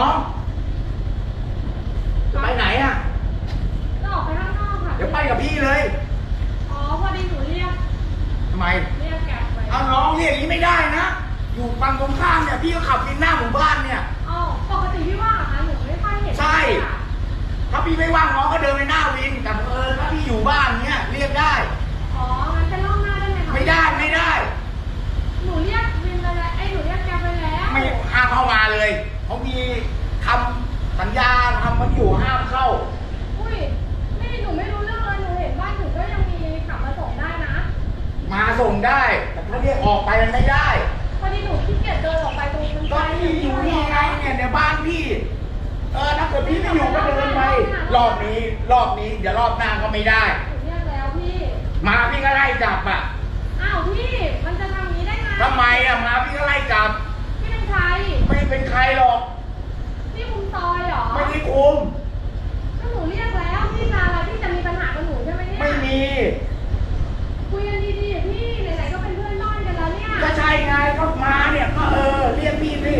น้องจะไปไหนอะจะออกไปข้างนอกค่ะเดี๋ยวไปกับพี่เลย อ๋อพอดีหนูเรียกทำไม เรียกแกร็บไปเอาน้องเรียกอย่างนี้ไม่ได้นะ อยู่ฝั่งตรงข้ามเนี่ยพี่ก็ขับวินหน้าหมู่บ้านเนี่ยอ๋อปกติพี่ว่างเหรอคะหนูไม่ค่อยเห็นใช่ค่ะถ้าพี่ไม่ว่างน้องก็เดินไปหน้าวินแต่เออถ้าพี่อยู่บ้านเนี่ยเรียกได้ อ๋องั้นเป็นล่องหน้าได้ไหมคะไม่ได้ไม่ได้ หนูเรียกวินไปแล้วไอ้ยหนูเรียกแกร็บไปแล้วไม่ห้ามเข้ามาเลยเขามีทำสัญญาทำมันอยู่ห้ามเข้า อุ้ยไม่หนูไม่รู้เรื่องเลยหนูเห็นบ้านหนูก็ยังมีขับมาส่งได้นะ มาส่งได้ แต่ถ้าเรียกออกไป มันไม่ได้ พอดีหนูขี้เกียจเดินออกไปตรงนั้นก็พี่อยู่นี่ไงเนี่ยในบ้านพี่ เออถ้าเกิดพี่ไม่อยู่ก็เดินไป รอบนี้รอบนี้เดี๋ยวรอบหน้าก็ไม่ได้ หนูเรียกแล้วพี่ มาพี่ก็ไล่จับอะอ้าวพี่ มันจะทำอย่างนี้ได้ไงทำไมอะมาพี่ก็ไล่จับ พี่เป็นใคร ไม่เป็นใครหรอก พี่คุมซอยเหรอไม่ได้คุมก็หนูเรียกแล้วพี่มาอะไรพี่จะมีปัญหากับหนูใช่ไหมเนี่ยไม่มี คุยกันดีๆอะพี่ไหนๆก็เป็นเพื่อนร่อนกันแล้วเนี่ย ก็ใช่ไงก็มาเนี่ยก็เออเรียกพี่สิ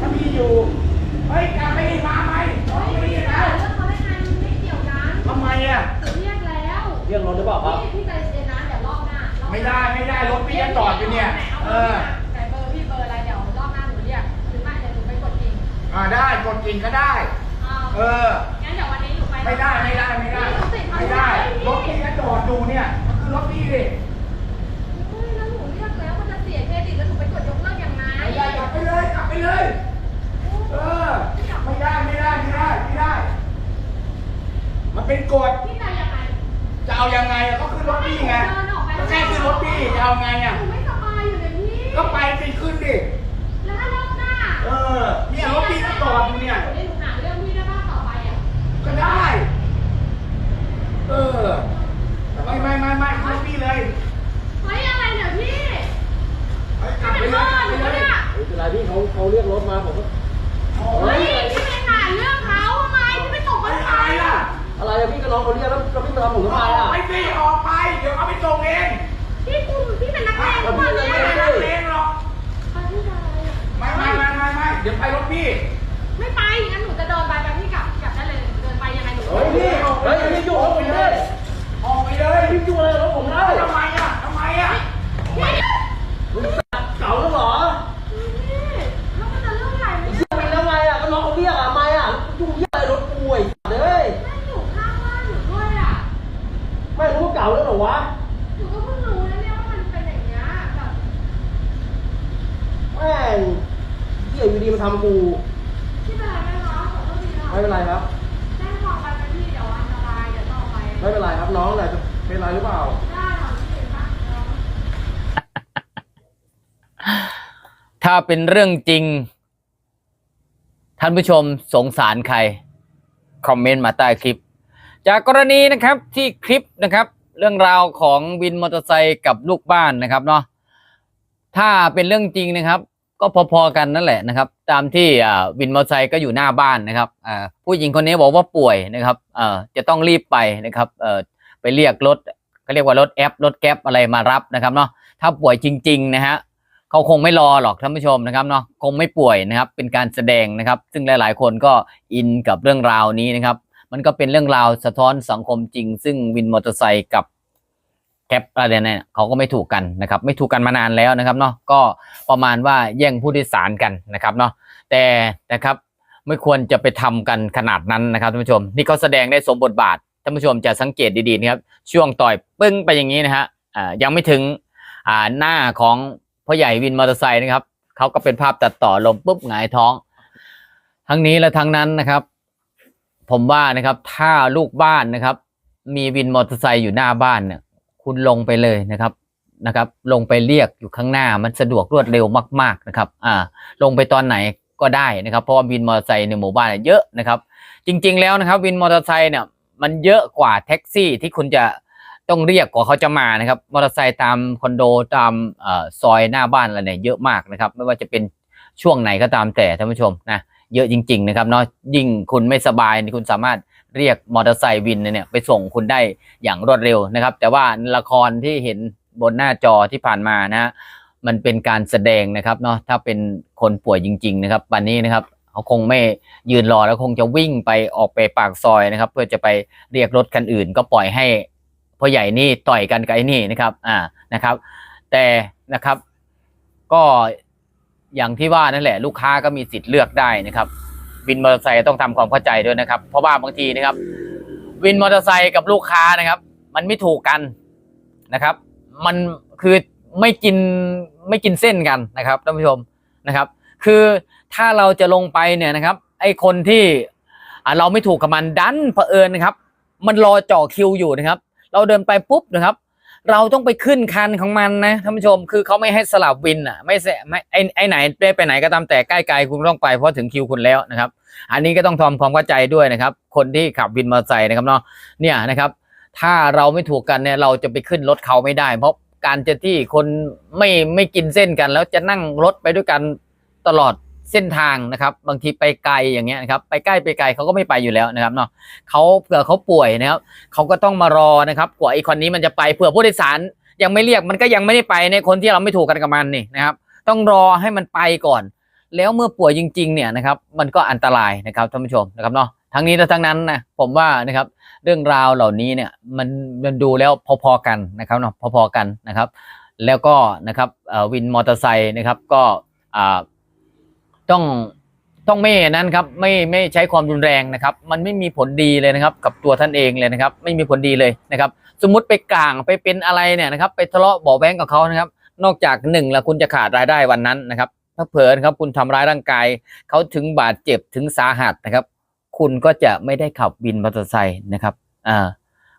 ถ้าพี่อยู่ เฮ้ยกลับไปดิมาไหมน้องเฮ้ยไม่พี่ได้จะนะเปิดเรื่องเขาได้ไงมันไม่เกี่ยวกันทำไมอะหนูเรียกแล้วเรียกรถหรือเปล่าครับพี่พี่ใจเย็นนะเดี๋ยวรอบหน้ารอบหน้าไม่ได้ไม่ได้รถพี่ยังจอดอยู่เนี่ยไหาเอเบออร์พี่มาแต่เบอร์พี่เบอร์อะไรเดี๋ยวรอบหน้าหนูเรียกหรือไม่เดี๋ยวหนูไปกดจริงอ่าได้กดกิ่งก็ได้อ้าวเออ งั้นเดี๋ยววันนี้หนูไปไม่ได้ไม่ได้ไม่ได้พี่หนูติดไม่ได้รถพี่พี่ก็จอดอยู่เนี่ยมันคือรถพี่ดิเฮ้ยแล้วหนูเรียกแล้วมันจะเสียเครดิตแล้วหนูไปกดยกเลิกยังไงไม่ได้กลับไปเลยกลับไปเลย เออไม่ได้ไม่ได้ไม่ได้ไม่ได้ มัน เป็นกฎพี่จะยังไงจะเอายังไงอะก็ขึ้นรถพี่ไงก็แค่ขึ้นรถพี่จะเอาไงหอะนูไม่สบายอยู่เลยพี่ ก็ไปสิขึ้นดิ แล้วถ้ารอบหน้าเออเนี่ยรถพี่ก็จอดอยู่เนี่ย หนูได้หนูหาเรื่องพี่ได้บ้างต่อไปอะก็ได้ เออไม่ไม่ไม่ไม่ขึ้นรถพี่เลยเฮ้ยอะไรเนี่ยพี่ เฮ้ยกลับไปเลยกลับไปเลย ไม่เป็นไรพี่เขาเขาเรียกรถมาผมก็ เฮ้ยพี่ยุ่งกับผมเลยออกไปเลยพี่ยุ่งอะไรกับรถผมได้ทำไมอะทำไมอะพี่มึงเก่าแล้วเหรอพี่แล้วมันจะเรื่องใหญ่ไหมเนี่ยเป็นแล้วไงอะก็น้องเขาเรียกอะทำไมอะยุ่งเหี้ยอะไรรถกูไอ้สัตว์เลยแม่งอยู่ข้างบ้านหนูด้วยอะไม่รู้ว่าเก่าแล้วเหรอวะหนูก็เพิ่งรู้นะเนี่ยว่ามันเป็นอย่างเงี้ยแบบแม่งเหี้ยอยู่ดีมาทำกู ไม่เป็นไรครับน้องแต่จะเป็นไรหรือเปล่าถ้าเป็นเรื่องจริง ท่านผู้ชมสงสารใคร คอมเมนต์มาใต้คลิป จากกรณีนะครับที่คลิปนะครับ เรื่องราวของวินมอเตอร์ไซค์กับลูกบ้านนะครับเนาะถ้าเป็นเรื่องจริงนะครับ ก็พอๆกันนั่นแหละนะครับ ตามที่วินมอเตอร์ไซค์ก็อยู่หน้าบ้านนะครับผู้หญิงคนนี้บอกว่าป่วยนะครับจะต้องรีบไปนะครับไปเรียกรถเขาเรียกว่ารถแอปรถแก๊ปอะไรมารับนะครับเนาะถ้าป่วยจริง ๆ นะฮะเขาคงไม่รอหรอกท่านผู้ชมนะครับเนาะคงไม่ป่วยนะครับ เป็นการแสดงนะครับ ซึ่งหลาย ๆ คนก็อินกับเรื่องราวนี้นะครับ มันก็เป็นเรื่องราวสะท้อนสังคมจริง ซึ่งวินมอเตอร์ไซค์กับ แคปอะไรเนี่ยเขาก็ไม่ถูกกันนะครับไม่ถูกกันมานานแล้วนะครับเนาะก็ประมาณว่าแย่งผู้โดยสารกันนะครับเนาะแต่นะครับไม่ควรจะไปทำกันขนาดนั้นนะครับท่านผู้ชมนี่เขาแสดงได้สมบทบาทท่านผู้ชมจะสังเกตดีๆนะครับช่วงต่อยปึ้งไปอย่างนี้นะฮะอ่ายังไม่ถึงอ่าหน้าของพ่อใหญ่วินมอเตอร์ไซค์นะครับเขาก็เป็นภาพตัดต่อลมปุ๊บหงายท้อง ทั้งนี้และทั้งนั้นนะครับ ผมว่านะครับถ้าลูกบ้านนะครับ มีวินมอเตอร์ไซค์อยู่หน้าบ้านเนี่ย คุณลงไปเลยนะครับนะครับ ลงไปเรียกอยู่ข้างหน้ามันสะดวกรวดเร็วมาก ๆนะครับ อ่า ลงไปตอนไหนก็ได้นะครับ เพราะว่าวินมอเตอร์ไซค์ในหมู่บ้านเยอะนะครับ จริง ๆ แล้วนะครับ วินมอเตอร์ไซค์เนี่ยมันเยอะกว่าแท็กซี่ที่คุณจะต้องเรียกกว่าเขาจะมานะครับมอเตอร์ไซค์ตามคอนโดตามอ่อซอยหน้าบ้านอะไรเนี่ยเยอะมากนะครับ ไม่ว่าจะเป็นช่วงไหนก็ตามแต่ท่านผู้ชมนะ เยอะจริง ๆ นะครับเนาะยิ่งคุณไม่สบายนี่คุณสามารถเรียกมอเตอร์ไซค์วินเนี่ยไปส่งคุณได้อย่างรวดเร็วนะครับ แต่ว่าละครที่เห็นบนหน้าจอที่ผ่านมานะฮะมันเป็นการแสดงนะครับเนาะถ้าเป็นคนป่วยจริง ๆ นะครับวันนี้นะครับเขาคงไม่ยืนรอแล้วคงจะวิ่งไปออกไปปากซอยนะครับ เพื่อจะไปเรียกรถคันอื่น ก็ปล่อยให้พ่อใหญ่นี่ต่อยกันกับไอ้นี่นะครับอ่านะครับ แต่นะครับก็ อย่างที่ว่านั่นแหละลูกค้าก็มีสิทธิ์เลือกได้นะครับ วินมอเตอร์ไซค์ต้องทำความเข้าใจด้วยนะครับ เพราะว่าบางทีนะครับ วินมอเตอร์ไซค์กับลูกค้านะครับ มันไม่ถูกกันนะครับ มันคือไม่กินไม่กินเส้นกันนะครับท่านผู้ชมนะครับ คือถ้าเราจะลงไปเนี่ยนะครับ ไอคนที่เราไม่ถูกกับมันดันเผอิญนะครับ มันรอจ่อคิวอยู่นะครับ เราเดินไปปุ๊บนะครับ เราต้องไปขึ้นคันของมันนะท่านผู้ชมคือเขาไม่ให้สลับวินอะ ไม่เสไม่ไอไอไหนไปไปไหนก็ตามแต่ใกล้ไกลคุณต้องไปเพราะถึงคิวคุณแล้วนะครับ อันนี้ก็ต้องทำความเข้าใจด้วยนะครับ คนที่ขับวินมอเตอร์ไซค์นะครับเนาะเนี่ยนะครับ ถ้าเราไม่ถูกกันเนี่ยเราจะไปขึ้นรถเขาไม่ได้ เพราะการจะที่คนไม่ไม่กินเส้นกัน แล้วจะนั่งรถไปด้วยกันตลอด เส้นทางนะครับ บางทีไปไกลอย่างเงี้ยนะครับ ไปใกล้ไปไกลเขาก็ไม่ไปอยู่แล้วนะครับเนาะเขาเผื่อเขาป่วยนะครับเขาก็ต้องมารอนะครับกว่าไอ้คนนี้มันจะไปเผื่อผู้โดยสารยังไม่เรียกมันก็ยังไม่ได้ไปในคนที่เราไม่ถูกกันกับมันนี่นะครับ ต้องรอให้มันไปก่อน แล้วเมื่อป่วยจริง ๆ เนี่ยนะครับ มันก็อันตรายนะครับท่านผู้ชมนะครับเนาะทั้งนี้และทั้งนั้นนะผมว่านะครับเรื่องราวเหล่านี้เนี่ยมันมันดูแล้วพอๆกันนะครับเนาะพอๆกันนะครับ แล้วก็นะครับวินมอเตอร์ไซค์นะครับก็อ่า ต้องต้องไม่นั้นครับไม่ไม่ใช้ความรุนแรงนะครับ มันไม่มีผลดีเลยนะครับ กับตัวท่านเองเลยนะครับ ไม่มีผลดีเลยนะครับ สมมุติไปกลางไปเป็นอะไรเนี่ยนะครับ ไปทะเลาะเบาะแว้งกับเขานะครับ นอกจากหนึ่งแล้วคุณจะขาดรายได้วันนั้นนะครับถ้าเผลอนะครับคุณทำร้ายร่างกายเขาถึงบาดเจ็บถึงสาหัสนะครับ คุณก็จะไม่ได้ขับวินมอเตอร์ไซค์นะครับอ่า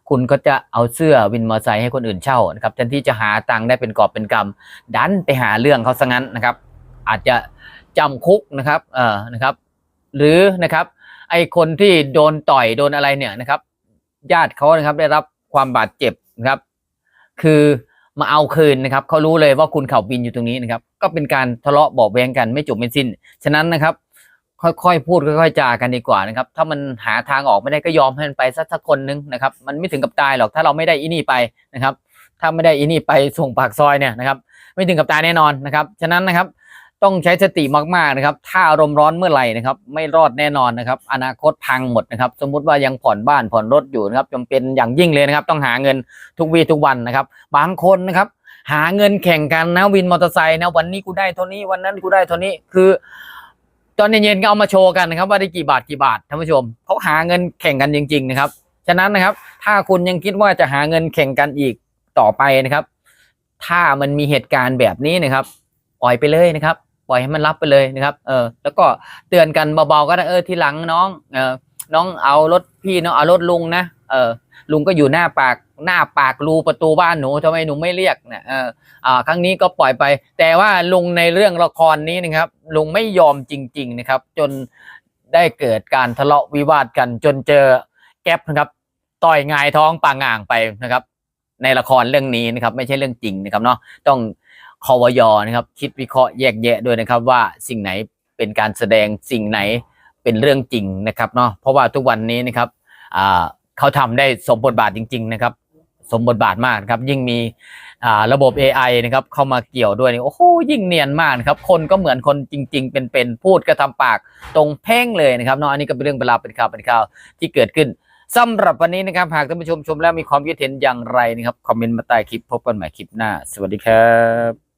คุณก็จะเอาเสื้อวินมอเตอร์ไซค์ให้คนอื่นเช่านะครับแทนที่จะหาตังค์ได้เป็นกอบเป็นกำดันไปหาเรื่องเขาซะงั้นนะครับ อาจจะ จำคุกนะครับเอ่อนะครับ หรือนะครับไอคนที่โดนต่อยโดนอะไรเนี่ยนะครับ ญาติเขานะครับได้รับความบาดเจ็บนะครับ คือมาเอาคืนนะครับเขารู้เลยว่าคุณขับวินอยู่ตรงนี้นะครับ ก็เป็นการทะเลาะบาะแวงกันไม่จบไม่สิ้น ฉะนั้นนะครับ ค่อยๆพูดค่อยๆจากันดีกว่านะครับ ถ้ามันหาทางออกไม่ได้ก็ยอมให้มันไปสักสักคนนึงนะครับ มันไม่ถึงกับตายหรอกถ้าเราไม่ได้อีนี่ไปนะครับ ถ้าไม่ได้อีนี่ไปส่งปากซอยเนี่ยนะครับ ไม่ถึงกับตายแน่นอนนะครับ ฉะนั้นนะครับ ต้องใช้สติมากๆนะครับ ถ้าอารมณ์ร้อนเมื่อไหร่นะครับ ไม่รอดแน่นอนนะครับ อนาคตพังหมดนะครับ สมมุติว่ายังผ่อนบ้านผ่อนรถอยู่นะครับจำเป็นอย่างยิ่งเลยนะครับ ต้องหาเงินทุกวีทุกวันนะครับ บางคนนะครับ หาเงินแข่งกันนะวินมอเตอร์ไซค์นะวันนี้กูได้เท่านี้วันนั้นกูได้เท่านี้คือ ตอนเย็นๆก็เอามาโชว์กันนะครับ ว่าได้กี่บาทกี่บาทท่านผู้ชมเขาหาเงินแข่งกันจริง ๆ นะครับ ฉะนั้นนะครับ ถ้าคุณยังคิดว่าจะหาเงินแข่งกันอีกต่อไปนะครับ ถ้ามันมีเหตุการณ์แบบนี้นะครับปล่อยไปเลยนะครับ ล่อยให้มันรับไปเลยนะครับ เออ แล้วก็เตือนกันเบาๆก็ได้เออทีหลังน้อง เออน้องเอารถพี่น้องเอารถลุงนะเออลุงก็อยู่หน้าปากหน้าปากรูประตูบ้านหนูทำไมหนูไม่เรียกเนี่ยเอออ่าครั้งนี้ก็ปล่อยไป แต่ว่าลุงในเรื่องละครนี้นะครับ ลุงไม่ยอมจริง ๆนะครับ จนได้เกิดการทะเลาะวิวาทกัน จนเจอแก๊ปนะครับ ต่อยงายท้องปางง่างไปนะครับ ในละครเรื่องนี้นะครับ ไม่ใช่เรื่องจริงนะครับเนาะต้อง คอวยนะครับ คิดวิเคราะห์แยกแยะด้วยนะครับ ว่าสิ่งไหนเป็นการแสดงสิ่งไหนเป็นเรื่องจริงนะครับเนาะเพราะว่าทุกวันนี้นะครับเขาทำได้สมบทบาทจริง ๆ นะครับ สมบทบาทมากนะครับ ยิ่งมีระบบ AI นะครับ เข้ามาเกี่ยวด้วยนี่โอ้โหยิ่งเนียนมากนะครับ คนก็เหมือนคนจริง ๆ เป็นๆพูดก็ทำปากตรงเพ่งเลยนะครับเนาะอันนี้ก็เป็นเรื่องเวลาวเป็นข่าวเป็นข่าวที่เกิดขึ้นสำหรับวันนี้นะครับหากท่านผู้ชมชมแล้วมีความคิดเห็นอย่างไรนะครับคอมเมนต์มาใต้คลิปพบกันใหม่คลิปหน้า สวัสดีครับ